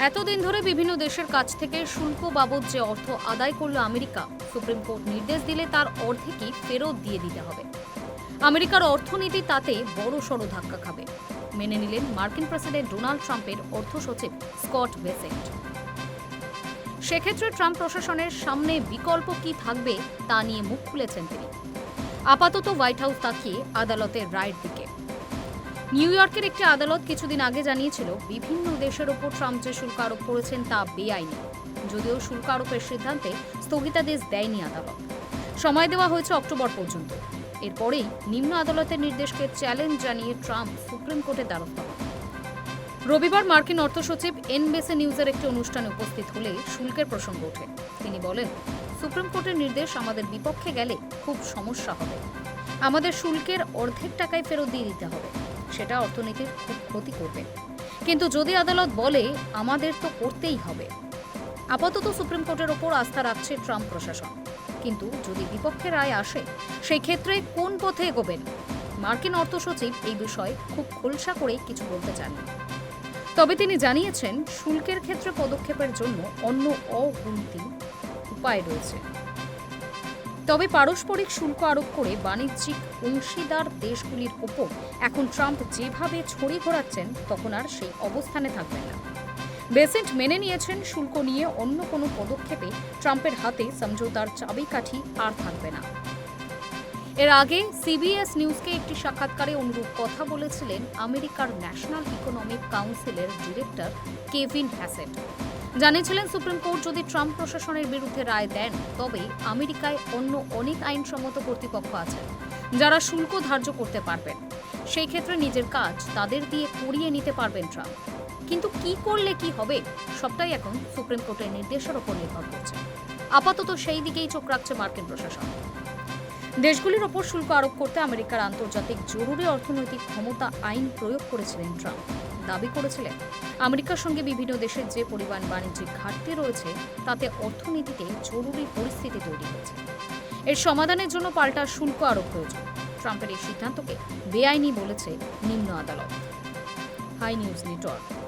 এতদিন ধরে বিভিন্ন দেশের কাছ থেকে শুল্ক বাবদ যে অর্থ আদায় করল আমেরিকা, সুপ্রিম কোর্ট নির্দেশ দিলে তার অর্ধেকই ফেরত দিয়ে দিতে হবে। আমেরিকার অর্থনীতি তাতে বড় সড় ধাক্কা খাবে। মেনে নিলেন মার্কিন প্রেসিডেন্ট ডোনাল্ড ট্রাম্পের অর্থ সচিব স্কট বেসেন্ট। সেক্ষেত্রে ট্রাম্প প্রশাসনের সামনে বিকল্প কি থাকবে তা নিয়ে মুখ খুলেছেন তিনি। আপাতত হোয়াইট হাউস তাকিয়ে আদালতের রায়ের দিকে। নিউ ইয়র্কের একটি আদালত কিছুদিন আগে জানিয়েছিল, বিভিন্ন দেশের ওপর ট্রাম্প যে শুল্ক আরোপ করেছেন তা বেআইনি। যদিও শুল্ক আরোপের সিদ্ধান্তে স্থগিতাদেশ দেয়নি আদালত। সময় দেওয়া হয়েছে অক্টোবর পর্যন্ত। এরপরেই নিম্ন আদালতের নির্দেশকে চ্যালেঞ্জ জানিয়ে ট্রাম্প সুপ্রিম কোর্টে দ্বারস্থ হন। রবিবার মার্কিন অর্থ সচিব এনবিসি নিউজের একটি অনুষ্ঠানে উপস্থিত হলে শুল্কের প্রসঙ্গ ওঠে। তিনি বলেন, সুপ্রিম কোর্টের নির্দেশ আমাদের বিপক্ষে গেলে খুব সমস্যা হবে। আমাদের শুল্কের অর্ধেক টাকায় ফেরত দিয়ে দিতে হবে। সেটা অর্থনীতির খুব ক্ষতি করবে। কিন্তু যদি আদালত বলে, আমাদের তো করতেই হবে। আপাতত সুপ্রিম কোর্টের ওপর আস্থা রাখছে ট্রাম্প প্রশাসন। কিন্তু যদি বিপক্ষে রায় আসে সেই ক্ষেত্রে কোন পথে এগোবেন? মার্কিন অর্থ সচিব এই বিষয়ে খুব খোলসা করে কিছু বলতে চাননি তবে তিনি জানিয়েছেন, শুল্কের ক্ষেত্রে পদক্ষেপের জন্য অন্য অগুন্তি উপায় রয়েছে। তবে পারস্পরিক শুল্ক আরোপ করে বাণিজ্যিক অংশীদার দেশগুলির ওপর এখন ট্রাম্প যেভাবে ছড়ি ঘোরাচ্ছেন, তখন আর সেই অবস্থানে থাকবেন না। বেসেন্ট মেনে নিয়েছেন শুল্ক নিয়ে অন্য কোনো পদক্ষেপে ট্রাম্পের হাতে সমঝোতার চাবিকাঠি আর থাকবে না। এর আগে সিবিএস নিউজকে একটি সাক্ষাৎকারে অনুরূপ কথা বলেছিলেন আমেরিকার ন্যাশনাল ইকোনমিক কাউন্সিলের ডিরেক্টর কেভিন হ্যাসেট। জানিয়েছিলেন সুপ্রিম কোর্ট, যদি ট্রাম্প প্রশাসনের বিরুদ্ধে রায় দেন, তবে আমেরিকায় অন্য অনেক আইনসম্মত কর্তৃপক্ষ আছে যারা শুল্ক ধার্য করতে পারবেন। সেই ক্ষেত্রে নিজের কাজ তাদের দিয়ে করিয়ে নিতে পারবেন ট্রাম্প। কিন্তু কি করলে কি হবে, সবটাই এখন সুপ্রিম কোর্টের নির্দেশের ওপর নির্ভর করছে। আপাতত সেই দিকেই চোখ রাখছে মার্কিন প্রশাসন। দেশগুলির ওপর শুল্ক আরোপ করতে আমেরিকার আন্তর্জাতিক জরুরি অর্থনৈতিক ক্ষমতা আইন প্রয়োগ করেছিলেন ট্রাম্প। দাবি করেছিলেন, আমেরিকার সঙ্গে বিভিন্ন দেশের যে পরিমাণ বাণিজ্যিক ঘাটতি রয়েছে, তাতে অর্থনীতিতে জরুরি পরিস্থিতি তৈরি হয়েছে। এর সমাধানের জন্য পাল্টা শুল্ক আরোপ প্রয়োজন। ট্রাম্পের এই সিদ্ধান্তকে বেআইনি বলেছে নিম্ন আদালত। Hi News Network.